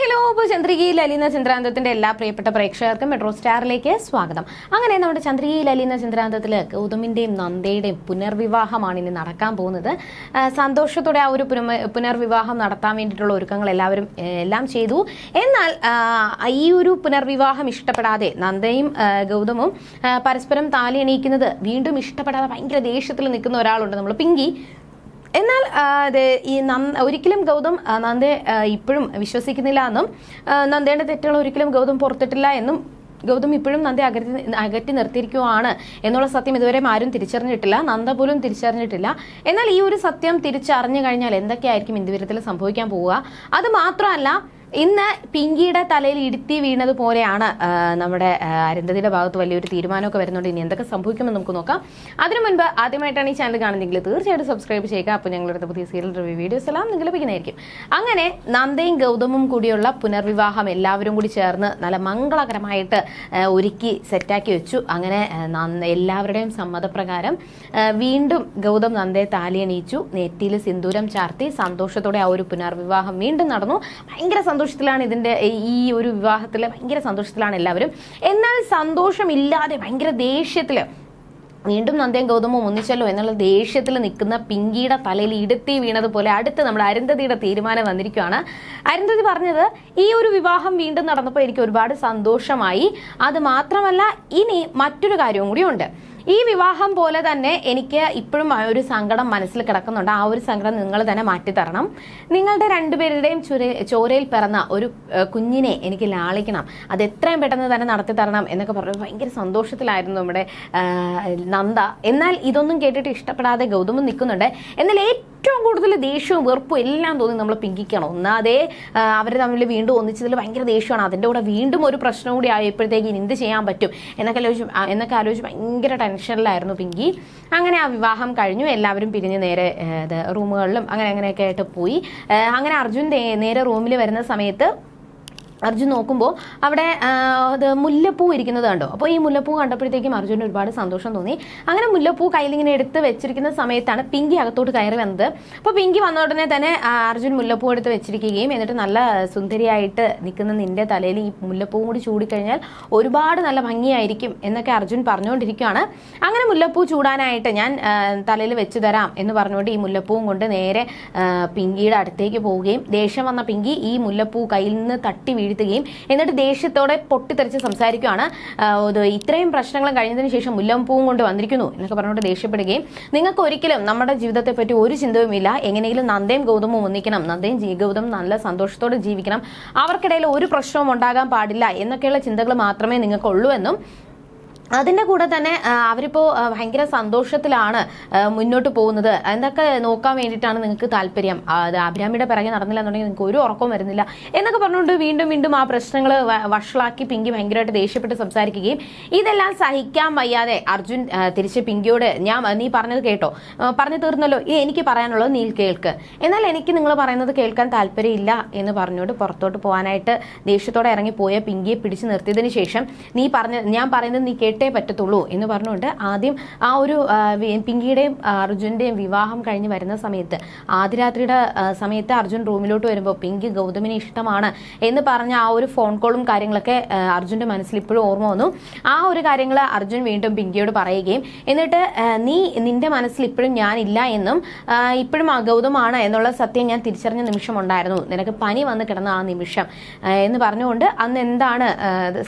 Hello ഇപ്പോൾ ചന്ദ്രികയിൽ അലിയുന്ന ചന്ദ്രാന്തത്തിന്റെ എല്ലാ പ്രിയപ്പെട്ട പ്രേക്ഷകർക്കും മെട്രോ സ്റ്റാറിലേക്ക് സ്വാഗതം. അങ്ങനെ നമ്മുടെ ചന്ദ്രികയിൽ അലിയുന്ന ചന്ദ്രാന്തത്തിൽ ഗൗതമിന്റെയും നന്ദയുടെയും പുനർവിവാഹമാണ് ഇനി നടക്കാൻ പോകുന്നത്. സന്തോഷത്തോടെ ആ ഒരു പുനർവിവാഹം നടത്താൻ വേണ്ടിയിട്ടുള്ള ഒരുക്കങ്ങൾ എല്ലാവരും എല്ലാം ചെയ്തു. എന്നാൽ ഈ ഒരു പുനർവിവാഹം ഇഷ്ടപ്പെടാതെ നന്ദയും ഗൗതമും പരസ്പരം താലി എണീക്കുന്നത് വീണ്ടും ഇഷ്ടപ്പെടാതെ ഭയങ്കര ദേഷ്യത്തിൽ നിൽക്കുന്ന ഒരാളുണ്ട് നമ്മൾ പിങ്കി എന്നാൽ ഈ നന്ദ ഒരിക്കലും ഗൗതം നന്ദ ഇപ്പോഴും വിശ്വസിക്കുന്നില്ല എന്നും നന്ദയുടെ തെറ്റുകൾ ഒരിക്കലും ഗൗതം പുറത്തിട്ടില്ല എന്നും ഗൗതം ഇപ്പോഴും നന്ദയെ അകറ്റി അകറ്റി നിർത്തിയിരിക്കുവാണ് എന്നുള്ള സത്യം ഇതുവരെ ആരും തിരിച്ചറിഞ്ഞിട്ടില്ല. നന്ദ പോലും തിരിച്ചറിഞ്ഞിട്ടില്ല. എന്നാൽ ഈ ഒരു സത്യം തിരിച്ചറിഞ്ഞു കഴിഞ്ഞാൽ എന്തൊക്കെയായിരിക്കും ഇന്ദുവരത്തിൽ സംഭവിക്കാൻ പോവുക? അത് മാത്രമല്ല ഇന്ന് പിങ്കിയുടെ തലയിൽ ഇടുത്തി വീണത് പോലെയാണ് നമ്മുടെ അരന്തതിയുടെ ഭാഗത്ത് വലിയൊരു തീരുമാനമൊക്കെ വരുന്നുണ്ട്. ഇനി എന്തൊക്കെ സംഭവിക്കുമെന്ന് നമുക്ക് നോക്കാം. അതിനു മുൻപ് ആദ്യമായിട്ടാണ് ഈ ചാനൽ കാണുന്നതെങ്കിൽ തീർച്ചയായിട്ടും സബ്സ്ക്രൈബ് ചെയ്യുക. അപ്പോൾ ഞങ്ങളുടെ പുതിയ സീരിയൽ റിവ്യൂ വീഡിയോസ് എല്ലാം നിങ്ങൾ ലഭിക്കുന്നതായിരിക്കും. അങ്ങനെ നന്ദയും ഗൗതമും കൂടിയുള്ള പുനർവിവാഹം എല്ലാവരും കൂടി ചേർന്ന് നല്ല മംഗളകരമായിട്ട് ഒരുക്കി സെറ്റാക്കി വെച്ചു. അങ്ങനെ എല്ലാവരുടെയും സമ്മതപ്രകാരം വീണ്ടും ഗൗതം നന്ദയെ താലിയണീച്ചു നെറ്റിയിൽ സിന്ദൂരം ചാർത്തി സന്തോഷത്തോടെ ആ ഒരു പുനർവിവാഹം വീണ്ടും നടന്നു. ഭയങ്കര സന്തോഷത്തിലാണ് ഇതിന്റെ ഈ ഒരു വിവാഹത്തിൽ ഭയങ്കര സന്തോഷത്തിലാണ് എല്ലാവരും. എന്നാൽ സന്തോഷമില്ലാതെ ഭയങ്കര ദേഷ്യത്തിൽ വീണ്ടും നന്ദയും ഗൗതമും ഒന്നിച്ചല്ലോ എന്നുള്ള ദേഷ്യത്തിൽ നിൽക്കുന്ന പിങ്കിയുടെ തലയിൽ ഇടുത്തി വീണതുപോലെ അടുത്ത് നമ്മൾ അരുന്ധതിയുടെ തീരുമാനം വന്നിരിക്കുകയാണ്. അരുന്ധതി പറഞ്ഞത് ഈ ഒരു വിവാഹം വീണ്ടും നടന്നപ്പോൾ എനിക്ക് ഒരുപാട് സന്തോഷമായി. അത് മാത്രമല്ല ഇനി മറ്റൊരു കാര്യവും കൂടിയുണ്ട് ഈ വിവാഹം പോലെ തന്നെ എനിക്ക് ഇപ്പോഴും ആ ഒരു സങ്കടം മനസ്സിൽ കിടക്കുന്നുണ്ട്. ആ ഒരു സങ്കടം നിങ്ങൾ തന്നെ മാറ്റിത്തരണം. നിങ്ങളുടെ രണ്ടുപേരുടെയും ചുര ചോരയിൽ പിറന്ന ഒരു കുഞ്ഞിനെ എനിക്ക് ലാളിക്കണം. അത് എത്രയും പെട്ടെന്ന് തന്നെ നടത്തി തരണം എന്നൊക്കെ പറഞ്ഞു ഭയങ്കര സന്തോഷത്തിലായിരുന്നു നമ്മുടെ നന്ദ. എന്നാൽ ഇതൊന്നും കേട്ടിട്ട് ഇഷ്ടപ്പെടാതെ ഗൗതമും നിൽക്കുന്നുണ്ട്. എന്നാൽ ഏറ്റവും കൂടുതൽ ദേഷ്യവും വെറുപ്പും എല്ലാം തോന്നി നമ്മൾ പിങ്കിക്കണം. ഒന്നാതെ അവർ തമ്മിൽ വീണ്ടും ഒന്നിച്ചതിൽ ഭയങ്കര ദേഷ്യമാണ്. അതിന്റെ കൂടെ വീണ്ടും ഒരു പ്രശ്നം കൂടി ആയപ്പോഴത്തേക്ക് ഇനി എന്ത് ചെയ്യാൻ പറ്റും? എന്നൊക്കെ ആലോചിച്ച് എന്നൊക്കെ ആലോചിച്ച് ഭയങ്കര ടെൻഷനിലായിരുന്നു പിങ്കി. അങ്ങനെ ആ വിവാഹം കഴിഞ്ഞു. എല്ലാവരും പിരിഞ്ഞ് നേരെ റൂമുകളിലും അങ്ങനെ അങ്ങനെയൊക്കെ ആയിട്ട് പോയി. അങ്ങനെ അർജുൻ നേരെ റൂമിൽ വരുന്ന സമയത്ത് അർജുൻ നോക്കുമ്പോൾ അവിടെ അത് മുല്ലപ്പൂ ഇരിക്കുന്നത് കണ്ടോ? അപ്പോൾ ഈ മുല്ലപ്പൂ കണ്ടപ്പോഴത്തേക്കും അർജുന് ഒരുപാട് സന്തോഷം തോന്നി. അങ്ങനെ മുല്ലപ്പൂ കയ്യിൽ ഇങ്ങനെ എടുത്ത് വെച്ചിരിക്കുന്ന സമയത്താണ് പിങ്കി അകത്തോട്ട് കയറി വന്നത്. അപ്പോൾ പിങ്കി വന്ന ഉടനെ തന്നെ അർജുൻ മുല്ലപ്പൂ എടുത്ത് വെച്ചിരിക്കുകയും എന്നിട്ട് നല്ല സുന്ദരിയായിട്ട് നിൽക്കുന്ന നിന്റെ തലയിൽ ഈ മുല്ലപ്പൂ കൂടി ചൂടിക്കഴിഞ്ഞാൽ ഒരുപാട് നല്ല ഭംഗിയായിരിക്കും എന്നൊക്കെ അർജുൻ പറഞ്ഞുകൊണ്ടിരിക്കുകയാണ്. അങ്ങനെ മുല്ലപ്പൂ ചൂടാനായിട്ട് ഞാൻ തലയിൽ വെച്ച് തരാം എന്ന് പറഞ്ഞുകൊണ്ട് ഈ മുല്ലപ്പൂവും കൊണ്ട് നേരെ പിങ്കിയുടെ അടുത്തേക്ക് പോവുകയും ദേഷ്യം വന്ന പിങ്കി ഈ മുല്ലപ്പൂ കയ്യിൽ നിന്ന് തട്ടി വീഴ്ത്തുകയും എന്നിട്ട് ദേഷ്യത്തോടെ പൊട്ടിത്തെറിച്ച് സംസാരിക്കുകയാണ്. ഇത് ഇത്രയും പ്രശ്നങ്ങളും കഴിഞ്ഞതിന് ശേഷം മുല്ലംപൂവും കൊണ്ട് വന്നിരിക്കുന്നു എന്നൊക്കെ പറഞ്ഞുകൊണ്ട് ദേഷ്യപ്പെടുകയും. നിങ്ങൾക്ക് ഒരിക്കലും നമ്മുടെ ജീവിതത്തെ പറ്റി ഒരു ചിന്തയുമില്ല എങ്ങനെയെങ്കിലും നന്ദയും ഗൗതമും ഒന്നിക്കണം. നന്ദയും ഗൗതം നല്ല സന്തോഷത്തോടെ ജീവിക്കണം. അവർക്കിടയിൽ ഒരു പ്രശ്നവും ഉണ്ടാകാൻ പാടില്ല എന്നൊക്കെയുള്ള ചിന്തകൾ മാത്രമേ നിങ്ങൾക്കുള്ളൂ എന്നും അതിന്റെ കൂടെ തന്നെ അവരിപ്പോ ഭയങ്കര സന്തോഷത്തിലാണ് മുന്നോട്ട് പോകുന്നത്. എന്തൊക്കെ നോക്കാൻ വേണ്ടിയിട്ടാണ് നിങ്ങൾക്ക് താല്പര്യം? അഭിരാമിയുടെ പിറകെ നടന്നില്ല എന്നുണ്ടെങ്കിൽ നിങ്ങൾക്ക് ഒരു ഉറക്കവും വരുന്നില്ല എന്നൊക്കെ പറഞ്ഞുകൊണ്ട് വീണ്ടും വീണ്ടും ആ പ്രശ്നങ്ങൾ വഷളാക്കി പിങ്കി ഭയങ്കരമായിട്ട് ദേഷ്യപ്പെട്ട് സംസാരിക്കുകയും ഇതെല്ലാം സഹിക്കാൻ വയ്യാതെ അർജുൻ തിരിച്ച് പിങ്കിയോട് ഞാൻ നീ പറഞ്ഞത് കേട്ടോ. പറഞ്ഞു തീർന്നല്ലോ. ഇനി എനിക്ക് പറയാനുള്ളത് നീ കേൾക്ക്. എന്നാൽ എനിക്ക് നിങ്ങൾ പറയുന്നത് കേൾക്കാൻ താല്പര്യമില്ല എന്ന് പറഞ്ഞുകൊണ്ട് പുറത്തോട്ട് പോകാനായിട്ട് ദേഷ്യത്തോടെ ഇറങ്ങി പോയ പിങ്കിയെ പിടിച്ചു നിർത്തിയതിന് ശേഷം നീ പറഞ്ഞ ഞാൻ പറയുന്നത് നീ കേട്ടേ പറ്റത്തുള്ളൂ എന്ന് പറഞ്ഞുകൊണ്ട് ആദ്യം ആ ഒരു പിങ്കിയുടെയും അർജുന്റെയും വിവാഹം കഴിഞ്ഞ് വരുന്ന സമയത്ത് ആദ്യരാത്രിയുടെ സമയത്ത് അർജുൻ റൂമിലോട്ട് വരുമ്പോൾ പിങ്കി ഗൗതമിനെ ഇഷ്ടമാണ് എന്ന് പറഞ്ഞ ആ ഒരു ഫോൺ കോളും കാര്യങ്ങളൊക്കെ അർജുന്റെ മനസ്സിൽ ഇപ്പോഴും ഓർമ്മ വന്നു. ആ ഒരു കാര്യങ്ങൾ അർജുൻ വീണ്ടും പിങ്കിയോട് പറയുകയും എന്നിട്ട് നീ നിന്റെ മനസ്സിൽ ഇപ്പോഴും ഞാനില്ല എന്നും ഇപ്പോഴും അഗൗതമാണ് ഗൗതമാണ് എന്നുള്ള സത്യം ഞാൻ തിരിച്ചറിഞ്ഞ നിമിഷം ഉണ്ടായിരുന്നു. നിനക്ക് പനി വന്ന് കിടന്ന ആ നിമിഷം എന്ന് പറഞ്ഞുകൊണ്ട് അന്ന് എന്താണ്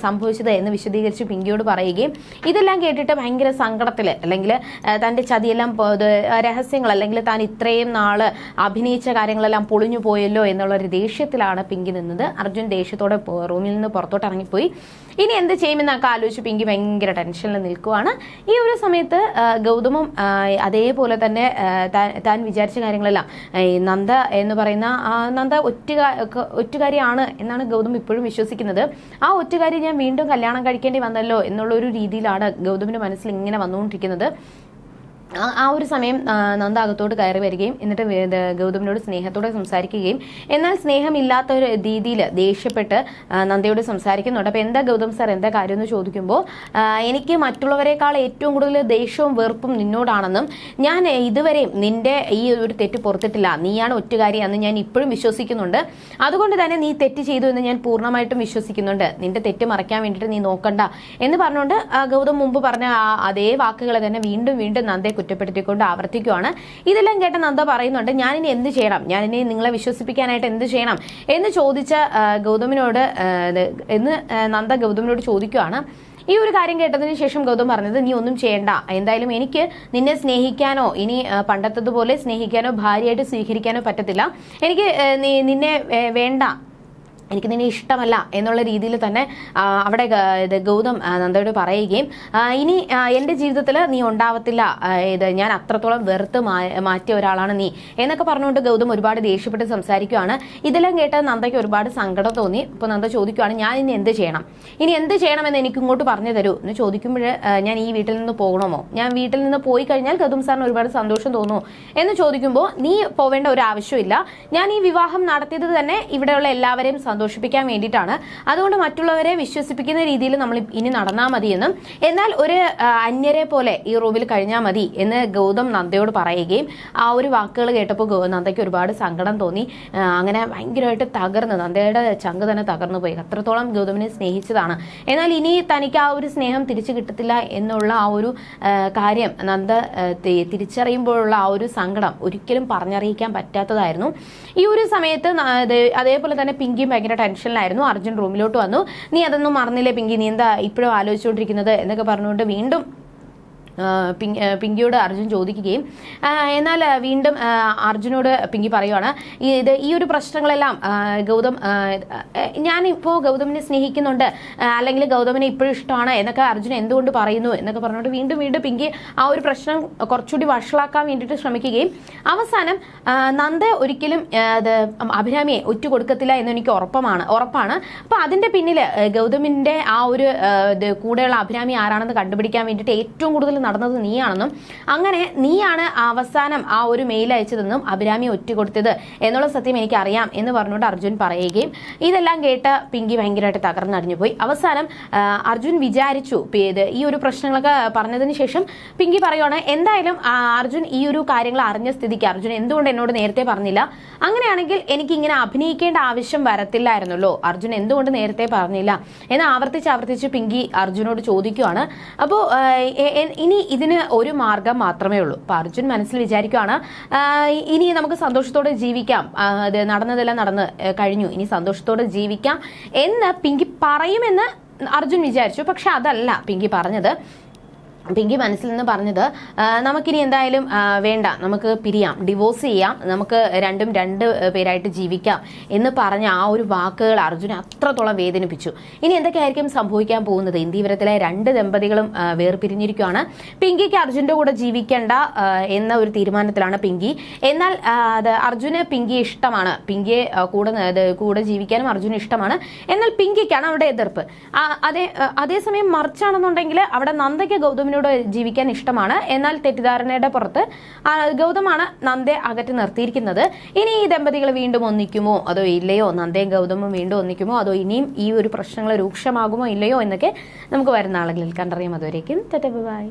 സംഭവിച്ചത് എന്ന് വിശദീകരിച്ച് പിങ്കിയോട് പറയുകയും ഇതെല്ലാം കേട്ടിട്ട് ഭയങ്കര സങ്കടത്തിൽ അല്ലെങ്കിൽ തന്റെ ചതിയെല്ലാം രഹസ്യങ്ങൾ അല്ലെങ്കിൽ താൻ ഇത്രയും നാൾ അഭിനയിച്ച കാര്യങ്ങളെല്ലാം പൊളിഞ്ഞു പോയല്ലോ എന്നുള്ളൊരു ദേഷ്യത്തിലാണ് പിങ്കി നിന്നത്. അർജുൻ ദേഷ്യത്തോടെ റൂമിൽ നിന്ന് പുറത്തോട്ട് ഇറങ്ങിപ്പോയി. ഇനി എന്ത് ചെയ്യുമെന്നൊക്കെ ആലോചിച്ച് പിങ്കി ഭയങ്കര ടെൻഷനിൽ നിൽക്കുവാണ്. ഈ ഒരു സമയത്ത് ഗൗതമം അതേപോലെ തന്നെ താൻ- വിചാരിച്ച കാര്യങ്ങളെല്ലാം നന്ദ എന്ന് പറയുന്ന നന്ദ ഒറ്റ ഒറ്റുകാരിയാണ് എന്നാണ് ഗൗതം ഇപ്പോഴും വിശ്വസിക്കുന്നത്. ആ ഒറ്റുകാരി ഞാൻ വീണ്ടും കല്യാണം കഴിക്കേണ്ടി വന്നല്ലോ എന്നുള്ള ഒരു രീതിയിലാണ് ഗൗതമിന്റെ മനസ്സിൽ ഇങ്ങനെ വന്നുകൊണ്ടിരിക്കുന്നത്. ആ- ഒരു സമയം നന്ദ കയറി വരികയും എന്നിട്ട് ഗൗതമിനോട് സ്നേഹത്തോടെ സംസാരിക്കുകയും. എന്നാൽ സ്നേഹമില്ലാത്ത ഒരു രീതിയിൽ ദേഷ്യപ്പെട്ട് നന്ദയോട് സംസാരിക്കുന്നുണ്ട്. അപ്പോൾ എന്താ ഗൗതം സാർ എന്താ കാര്യം എന്ന് ചോദിക്കുമ്പോൾ എനിക്ക് മറ്റുള്ളവരെക്കാൾ ഏറ്റവും കൂടുതൽ ദേഷ്യവും വെറുപ്പും നിന്നോടാണെന്നും ഞാൻ ഇതുവരെയും നിന്റെ ഈ ഒരു തെറ്റ് പുറത്തിട്ടില്ല. നീയാണ് ഒറ്റുകാരിയാണെന്ന് ഞാൻ ഇപ്പോഴും വിശ്വസിക്കുന്നുണ്ട്. അതുകൊണ്ട് തന്നെ നീ തെറ്റ് ചെയ്തു എന്ന് ഞാൻ പൂർണമായിട്ടും വിശ്വസിക്കുന്നുണ്ട്. നിന്റെ തെറ്റ് മറയ്ക്കാൻ വേണ്ടിയിട്ട് നീ നോക്കണ്ട എന്ന് പറഞ്ഞുകൊണ്ട് ഗൗതം മുമ്പ് പറഞ്ഞ അതേ വാക്കുകൾ തന്നെ വീണ്ടും വീണ്ടും നന്ദയെ കുറ്റപ്പെടുത്തിക്കൊണ്ട് ആവർത്തിക്കുവാണ്. ഇതെല്ലാം കേട്ട നന്ദ പറയുന്നുണ്ട് ഞാനിനി എന്ത് ചെയ്യണം? ഞാനിനി നിങ്ങളെ വിശ്വസിപ്പിക്കാനായിട്ട് എന്ത് ചെയ്യണം? എന്ന് ചോദിച്ച ഗൗതമിനോട് എന്ന് നന്ദ ഗൗതമിനോട് ചോദിക്കുവാണ്. ഈ ഒരു കാര്യം കേട്ടതിന് ശേഷം ഗൗതം പറഞ്ഞത് നീ ഒന്നും ചെയ്യണ്ട. എന്തായാലും എനിക്ക് നിന്നെ സ്നേഹിക്കാനോ ഇനി പണ്ടത്തതുപോലെ സ്നേഹിക്കാനോ ഭാര്യയായിട്ട് സ്വീകരിക്കാനോ പറ്റത്തില്ല. എനിക്ക് നിന്നെ വേണ്ട. എനിക്ക് നിന്നെ ഇഷ്ടമല്ല എന്നുള്ള രീതിയിൽ തന്നെ അവിടെ ഇത് ഗൗതം നന്ദയോട് പറയുകയും ഇനി എന്റെ ജീവിതത്തിൽ നീ ഉണ്ടാവത്തില്ല ഇത് ഞാൻ അത്രത്തോളം വെറുത്ത് മാറ്റിയ ഒരാളാണ് നീ എന്നൊക്കെ പറഞ്ഞുകൊണ്ട് ഗൗതം ഒരുപാട് ദേഷ്യപ്പെട്ട് സംസാരിക്കുകയാണ് ഇതെല്ലാം കേട്ട് നന്ദയ്ക്ക് ഒരുപാട് സങ്കടം തോന്നി. ഇപ്പോൾ നന്ദ ചോദിക്കുകയാണ് ഞാൻ ഇനി എന്ത് ചെയ്യണം? ഇനി എന്ത് ചെയ്യണമെന്ന് എനിക്ക് ഇങ്ങോട്ട് പറഞ്ഞു തരൂ? എന്ന് ചോദിക്കുമ്പോൾ ഞാൻ ഈ വീട്ടിൽ നിന്ന് പോകണമോ? ഞാൻ വീട്ടിൽ നിന്ന് പോയി കഴിഞ്ഞാൽ ഗൗതം സാറിന് ഒരുപാട് സന്തോഷം തോന്നുമോ എന്ന് ചോദിക്കുമ്പോൾ നീ പോവേണ്ട ഒരു ആവശ്യമില്ല. ഞാൻ ഈ വിവാഹം നടത്തിയത് തന്നെ ഇവിടെയുള്ള എല്ലാവരെയും സന്തോഷിപ്പിക്കാൻ വേണ്ടിയിട്ടാണ്. അതുകൊണ്ട് മറ്റുള്ളവരെ വിശ്വസിപ്പിക്കുന്ന രീതിയിൽ നമ്മൾ ഇനി നടന്നാൽ മതിയെന്നും എന്നാൽ ഒരു അന്യരെ പോലെ ഈ റൂമിൽ കഴിഞ്ഞാൽ മതി എന്ന് ഗൗതം നന്ദയോട് പറയുകയും ആ ഒരു വാക്കുകൾ കേട്ടപ്പോൾ നന്ദയ്ക്ക് ഒരുപാട് സങ്കടം തോന്നി. അങ്ങനെ ഭയങ്കരമായിട്ട് തകർന്ന് നന്ദയുടെ ചങ്ക് തന്നെ തകർന്നു പോയി. അത്രത്തോളം ഗൗതമിനെ സ്നേഹിച്ചതാണ്. എന്നാൽ ഇനി തനിക്ക് ആ ഒരു സ്നേഹം തിരിച്ചു കിട്ടത്തില്ല എന്നുള്ള ആ ഒരു കാര്യം നന്ദ തിരിച്ചറിയുമ്പോഴുള്ള ആ ഒരു സങ്കടം ഒരിക്കലും പറഞ്ഞറിയിക്കാൻ പറ്റാത്തതായിരുന്നു. ഈ ഒരു സമയത്ത് അതേപോലെ തന്നെ പിങ്കിയും ഭയങ്കര ടെൻഷനിലായിരുന്നു. അർജുൻ റൂമിലോട്ട് വന്നു. നീ അതൊന്നും മറന്നില്ലേ പിങ്കി? നീ എന്താ ഇപ്പോഴും ആലോചിച്ചുകൊണ്ടിരിക്കുന്നത്? എന്നൊക്കെ പറഞ്ഞുകൊണ്ട് വീണ്ടും പിങ്കിയോട് അർജുൻ ചോദിക്കുകയും എന്നാൽ വീണ്ടും അർജുനോട് പിങ്കി പറയുവാണ് ഇത് ഈ ഒരു പ്രശ്നങ്ങളെല്ലാം ഗൗതം ഞാനിപ്പോൾ ഗൗതമിനെ സ്നേഹിക്കുന്നുണ്ട് അല്ലെങ്കിൽ ഗൗതമിനെ ഇപ്പോഴും ഇഷ്ടമാണ് എന്നൊക്കെ അർജുൻ എന്തുകൊണ്ട് പറയുന്നു എന്നൊക്കെ പറഞ്ഞുകൊണ്ട് വീണ്ടും വീണ്ടും പിങ്കി ആ ഒരു പ്രശ്നം കുറച്ചുകൂടി വഷളാക്കാൻ വേണ്ടിയിട്ട് ശ്രമിക്കുകയും അവസാനം നന്ദ ഒരിക്കലും അത് അഭിരാമിയെ ഒറ്റ കൊടുക്കത്തില്ല എന്നെനിക്ക് ഉറപ്പമാണ് ഉറപ്പാണ്. അപ്പോൾ അതിന്റെ പിന്നിൽ ഗൗതമിന്റെ ആ ഒരു കൂടെയുള്ള അഭിരാമി ആരാണെന്ന് കണ്ടുപിടിക്കാൻ വേണ്ടിയിട്ട് ഏറ്റവും കൂടുതൽ നടന്നത് നീയാണെന്നും അങ്ങനെ നീയാണ് അവസാനം ആ ഒരു മെയിൽ അയച്ചതെന്നും അഭിരാമി ഒറ്റ കൊടുത്തത് എന്നുള്ള സത്യം എനിക്കറിയാം എന്ന് പറഞ്ഞുകൊണ്ട് അർജുൻ പറയുകയും ഇതെല്ലാം കേട്ട് പിങ്കി ഭയങ്കരമായിട്ട് തകർന്നടിഞ്ഞു പോയി അവസാനം അർജുൻ വിചാരിച്ചു ഈ ഒരു പ്രശ്നങ്ങളൊക്കെ പറഞ്ഞതിന് ശേഷം പിങ്കി പറയുവാണ് എന്തായാലും അർജുൻ ഈ ഒരു കാര്യങ്ങൾ അറിഞ്ഞ സ്ഥിതിക്ക് അർജുൻ എന്തുകൊണ്ട് എന്നോട് നേരത്തെ പറഞ്ഞില്ല? അങ്ങനെയാണെങ്കിൽ എനിക്ക് ഇങ്ങനെ അഭിനയിക്കേണ്ട ആവശ്യം വരത്തില്ലായിരുന്നല്ലോ. അർജുൻ എന്തുകൊണ്ട് നേരത്തെ പറഞ്ഞില്ല? എന്ന് ആവർത്തിച്ച് ആവർത്തിച്ച് പിങ്കി അർജുനോട് ചോദിക്കുവാണ്. അപ്പോൾ ഇനി ഇതിന് ഒരു മാർഗം മാത്രമേ ഉള്ളൂ. അപ്പോൾ അർജുൻ മനസ്സിൽ വിചാരിക്കുവാണ് ഇനി നമുക്ക് സന്തോഷത്തോടെ ജീവിക്കാം. അത് നടന്നതെല്ലാം നടന്ന് കഴിഞ്ഞു. ഇനി സന്തോഷത്തോടെ ജീവിക്കാം എന്ന് പിങ്കി പറയുമെന്ന് അർജുൻ വിചാരിച്ചു. പക്ഷെ അതല്ല പിങ്കി പറഞ്ഞത് പിങ്കി മനസ്സിൽ നിന്ന് പറഞ്ഞത് നമുക്കിനി എന്തായാലും വേണ്ട നമുക്ക് പിരിയാം ഡിവോഴ്സ് ചെയ്യാം നമുക്ക് രണ്ടും രണ്ട് പേരായിട്ട് ജീവിക്കാം എന്ന് പറഞ്ഞ ആ ഒരു വാക്കുകൾ അർജുനെ അത്രത്തോളം വേദനിപ്പിച്ചു. ഇനി എന്തൊക്കെയായിരിക്കും സംഭവിക്കാൻ പോകുന്നത്? ഇന്ത്യവരത്തിലെ രണ്ട് ദമ്പതികളും വേർപിരിഞ്ഞിരിക്കുകയാണ് പിങ്കിക്ക് അർജുന്റെ കൂടെ ജീവിക്കേണ്ട എന്ന ഒരു തീരുമാനത്തിലാണ് പിങ്കി. എന്നാൽ അർജുന് പിങ്കി ഇഷ്ടമാണ്. പിങ്കിയെ കൂടെ കൂടെ ജീവിക്കാനും അർജുന് ഇഷ്ടമാണ്. എന്നാൽ പിങ്കിക്കാണ് അവിടെ എതിർപ്പ്. അതേ അതേസമയം മറിച്ചാണെന്നുണ്ടെങ്കിൽ അവിടെ നന്ദയ്ക്ക് ഗൗതമിനോട് ജീവിക്കാൻ ഇഷ്ടമാണ്. എന്നാൽ തെറ്റിദ്ധാരണയുടെ പുറത്ത് ഗൗതമാണ് നന്ദയെ അകറ്റി നിർത്തിയിരിക്കുന്നത്. ഇനി ഈ ദമ്പതികൾ വീണ്ടും ഒന്നിക്കുമോ? അതോ ഇല്ലയോ? നന്ദയും ഗൗതമും വീണ്ടും ഒന്നിക്കുമോ? അതോ ഇനിയും ഈ ഒരു പ്രശ്നങ്ങൾ രൂക്ഷമാകുമോ ഇല്ലയോ എന്നൊക്കെ നമുക്ക് വരുന്ന ആളുകളിൽ കണ്ടറിയാം. അതുവരേക്കും ബൈ.